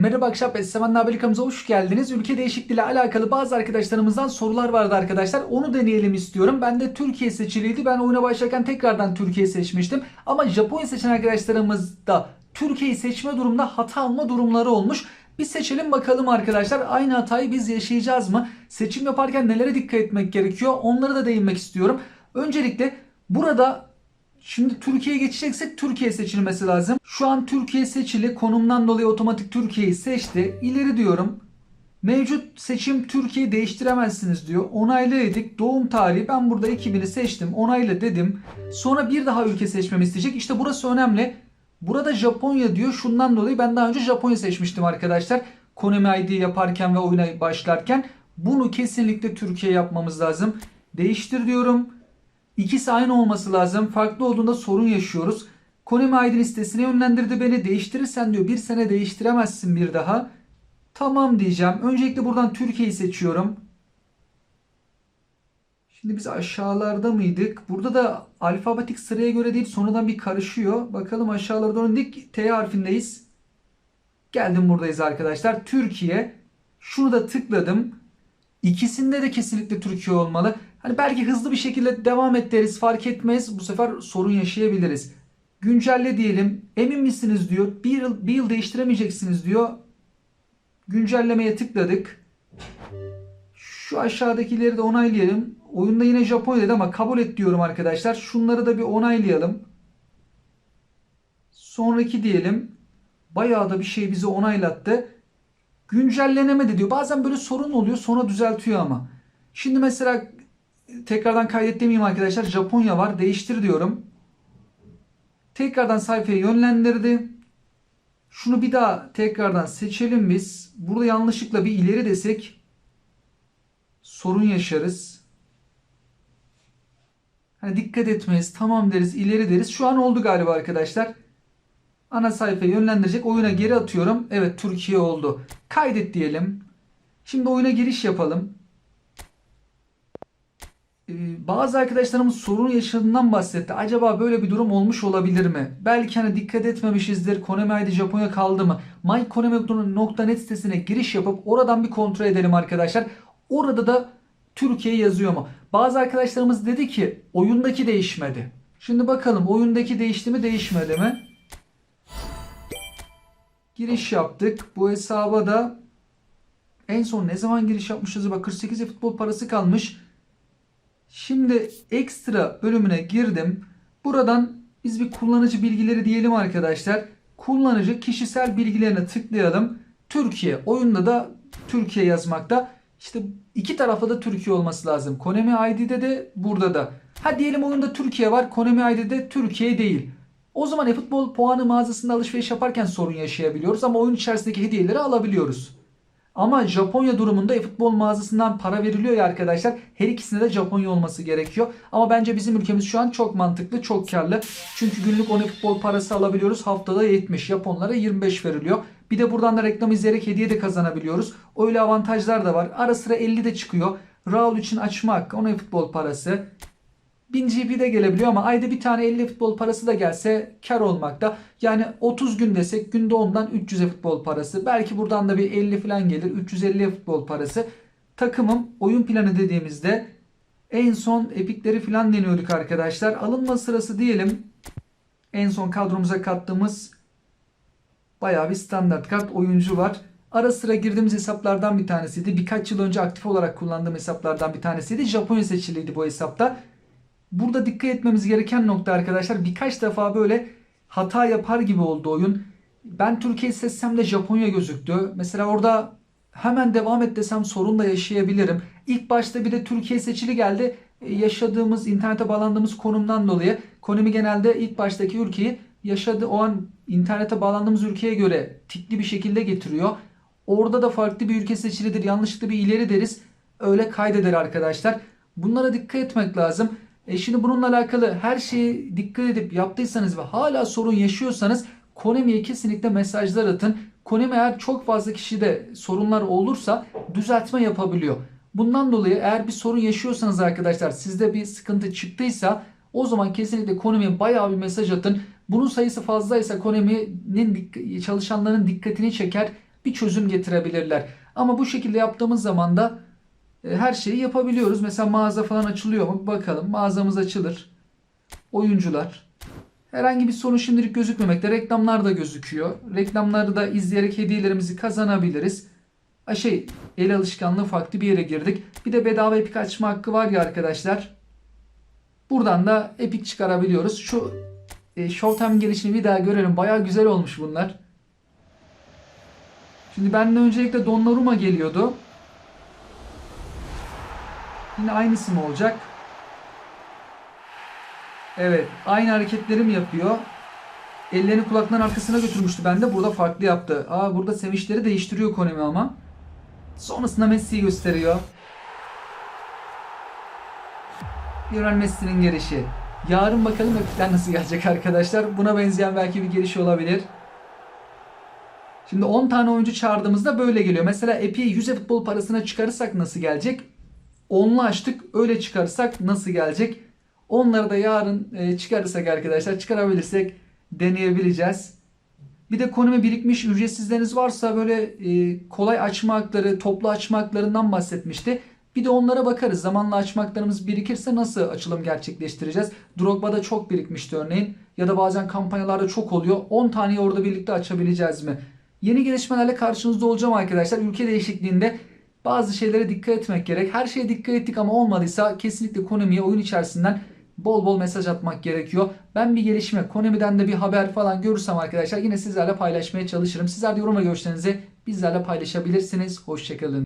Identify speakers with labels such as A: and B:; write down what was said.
A: Merhaba akşam Esseman Nabelikamıza hoş geldiniz. Ülke değişikliği ile alakalı bazı arkadaşlarımızdan sorular vardı arkadaşlar. Onu deneyelim istiyorum. Ben de Türkiye seçiliydi. Ben oyuna başlarken tekrardan Türkiye seçmiştim. Ama Japonya seçen arkadaşlarımız da Türkiye'yi seçme durumda hata alma durumları olmuş. Bir seçelim bakalım arkadaşlar. Aynı hatayı biz yaşayacağız mı? Seçim yaparken nelere dikkat etmek gerekiyor? Onlara da değinmek istiyorum. Öncelikle burada Şimdi Türkiye'ye geçeceksek Türkiye seçilmesi lazım. Şu an Türkiye seçili. Konumdan dolayı otomatik Türkiye'yi seçti. İleri diyorum. Mevcut seçim Türkiye'yi değiştiremezsiniz diyor. Dedik. Doğum tarihi ben burada 2000'i seçtim. Onaylı dedim. Sonra bir daha ülke seçmemi isteyecek. İşte burası önemli. Burada Japonya diyor. Şundan dolayı ben daha önce Japonya seçmiştim arkadaşlar. Konami ID yaparken ve oyuna başlarken. Bunu kesinlikle Türkiye yapmamız lazım. Değiştir diyorum. İkisi aynı olması lazım. Farklı olduğunda sorun yaşıyoruz. Konami ID listesine yönlendirdi beni. Değiştirirsen diyor bir sene değiştiremezsin bir daha. Tamam diyeceğim. Öncelikle buradan Türkiye'yi seçiyorum. Şimdi biz aşağılarda mıydık? Burada da alfabetik sıraya göre değil sonradan bir karışıyor. Bakalım aşağılarda döndük. T harfindeyiz. Geldim buradayız arkadaşlar. Türkiye. Şunu da tıkladım. İkisinde de kesinlikle Türkiye olmalı. Hani belki hızlı bir şekilde devam et deriz fark etmez. Bu sefer sorun yaşayabiliriz. Güncelle diyelim. Emin misiniz diyor. Bir yıl, bir yıl değiştiremeyeceksiniz diyor. Güncellemeye tıkladık. Şu aşağıdakileri de onaylayalım. Oyunda yine Japonya dedi ama kabul et diyorum arkadaşlar. Şunları da bir onaylayalım. Sonraki diyelim. Bayağı da bir şey bizi onaylattı. Güncellenemedi diyor. Bazen böyle sorun oluyor sonra düzeltiyor ama. Şimdi mesela tekrardan kaydet demeyeyim arkadaşlar. Japonya var. Değiştir diyorum. Tekrardan sayfaya yönlendirdi. Şunu bir daha tekrardan seçelim biz. Burada yanlışlıkla bir ileri desek sorun yaşarız. Hani dikkat etmeyiz. Tamam deriz, ileri deriz. Şu an oldu galiba arkadaşlar. Ana sayfaya yönlendirecek. Oyuna geri atıyorum. Evet Türkiye oldu. Kaydet diyelim. Şimdi oyuna giriş yapalım. Ee, bazı arkadaşlarımız sorun yaşadığından bahsetti. Acaba böyle bir durum olmuş olabilir mi? Belki hani dikkat etmemişizdir. Konami ID Japonya kaldı mı? mykonami.net sitesine giriş yapıp oradan bir kontrol edelim arkadaşlar. Orada da Türkiye yazıyor mu? Bazı arkadaşlarımız dedi ki oyundaki değişmedi. Şimdi bakalım oyundaki değişti mi değişmedi mi? Giriş yaptık. Bu hesaba da en son ne zaman giriş yapmışız? Bak 48 futbol parası kalmış. Şimdi ekstra bölümüne girdim. Buradan biz bir kullanıcı bilgileri diyelim arkadaşlar. Kullanıcı kişisel bilgilerine tıklayalım. Türkiye. Oyunda da Türkiye yazmakta. İşte iki tarafta da Türkiye olması lazım. Konami ID'de de burada da. Ha diyelim oyunda Türkiye var. Konami ID'de Türkiye değil. O zaman e-futbol puanı mağazasında alışveriş yaparken sorun yaşayabiliyoruz ama oyun içerisindeki hediyeleri alabiliyoruz. Ama Japonya durumunda e-futbol mağazasından para veriliyor ya arkadaşlar. Her ikisinde de Japonya olması gerekiyor. Ama bence bizim ülkemiz şu an çok mantıklı, çok karlı. Çünkü günlük 10 futbol parası alabiliyoruz. Haftada 70. Japonlara 25 veriliyor. Bir de buradan da reklam izleyerek hediye de kazanabiliyoruz. Öyle avantajlar da var. Ara sıra 50 de çıkıyor. Raul için açma hakkı, 10 futbol parası. 1000 GP de gelebiliyor ama ayda bir tane 50 futbol parası da gelse kar olmakta. Yani 30 gün desek günde ondan 300 futbol parası. Belki buradan da bir 50 falan gelir. 350 futbol parası. Takımım oyun planı dediğimizde en son epikleri falan deniyorduk arkadaşlar. Alınma sırası diyelim. En son kadromuza kattığımız bayağı bir standart kart oyuncu var. Ara sıra girdiğimiz hesaplardan bir tanesiydi. Birkaç yıl önce aktif olarak kullandığım hesaplardan bir tanesiydi. Japonya seçiliydi bu hesapta. Burada dikkat etmemiz gereken nokta arkadaşlar birkaç defa böyle hata yapar gibi oldu oyun. Ben Türkiye seçsem de Japonya gözüktü. Mesela orada hemen devam et desem sorun da yaşayabilirim. İlk başta bir de Türkiye seçili geldi. E, Yaşadığımız, internete bağlandığımız konumdan dolayı Konumi genelde ilk baştaki ülkeyi yaşadığı o an internete bağlandığımız ülkeye göre tikli bir şekilde getiriyor. Orada da farklı bir ülke seçilidir. Yanlışlıkla bir ileri deriz. Öyle kaydeder arkadaşlar. Bunlara dikkat etmek lazım. E şimdi bununla alakalı her şeyi dikkat edip yaptıysanız ve hala sorun yaşıyorsanız Konami'ye kesinlikle mesajlar atın. Konami eğer çok fazla kişide sorunlar olursa düzeltme yapabiliyor. Bundan dolayı eğer bir sorun yaşıyorsanız arkadaşlar sizde bir sıkıntı çıktıysa o zaman kesinlikle Konami'ye bayağı bir mesaj atın. Bunun sayısı fazlaysa Konami'nin çalışanların dikkatini çeker bir çözüm getirebilirler. Ama bu şekilde yaptığımız zaman da her şeyi yapabiliyoruz. Mesela mağaza falan açılıyor mu? Bakalım. Mağazamız açılır. Oyuncular. Herhangi bir sorun şimdilik gözükmemekte. Reklamlar da gözüküyor. Reklamları da izleyerek hediyelerimizi kazanabiliriz. Ha şey, el alışkanlığı farklı bir yere girdik. Bir de bedava epik açma hakkı var ya arkadaşlar. Buradan da epik çıkarabiliyoruz. Şu e, Showtime gelişini bir daha görelim. Baya güzel olmuş bunlar. Şimdi benden öncelikle Donnarumma geliyordu. Yine aynısı mı olacak? Evet. Aynı hareketleri mi yapıyor? Ellerini kulakların arkasına götürmüştü bende. Burada farklı yaptı. Aa burada sevinçleri değiştiriyor Konami ama. Sonrasında Messi'yi gösteriyor. Lionel Messi'nin gelişi. Yarın bakalım epikler nasıl gelecek arkadaşlar. Buna benzeyen belki bir geliş olabilir. Şimdi 10 tane oyuncu çağırdığımızda böyle geliyor. Mesela Epi'yi 100 futbol parasına çıkarırsak nasıl gelecek? 10'lu açtık. Öyle çıkarırsak nasıl gelecek? Onları da yarın e, çıkarırsak arkadaşlar çıkarabilirsek deneyebileceğiz. Bir de konuma birikmiş ücretsizleriniz varsa böyle e, kolay açma hakları, toplu açma haklarından bahsetmişti. Bir de onlara bakarız. Zamanla açma haklarımız birikirse nasıl açılım gerçekleştireceğiz? Drogba'da çok birikmişti örneğin. Ya da bazen kampanyalarda çok oluyor. 10 taneyi orada birlikte açabileceğiz mi? Yeni gelişmelerle karşınızda olacağım arkadaşlar. Ülke değişikliğinde bazı şeylere dikkat etmek gerek. Her şeye dikkat ettik ama olmadıysa kesinlikle Konami'ye oyun içerisinden bol bol mesaj atmak gerekiyor. Ben bir gelişme, Konami'den de bir haber falan görürsem arkadaşlar yine sizlerle paylaşmaya çalışırım. Sizler de yoruma görüşlerinizi bizlerle paylaşabilirsiniz. Hoşçakalın.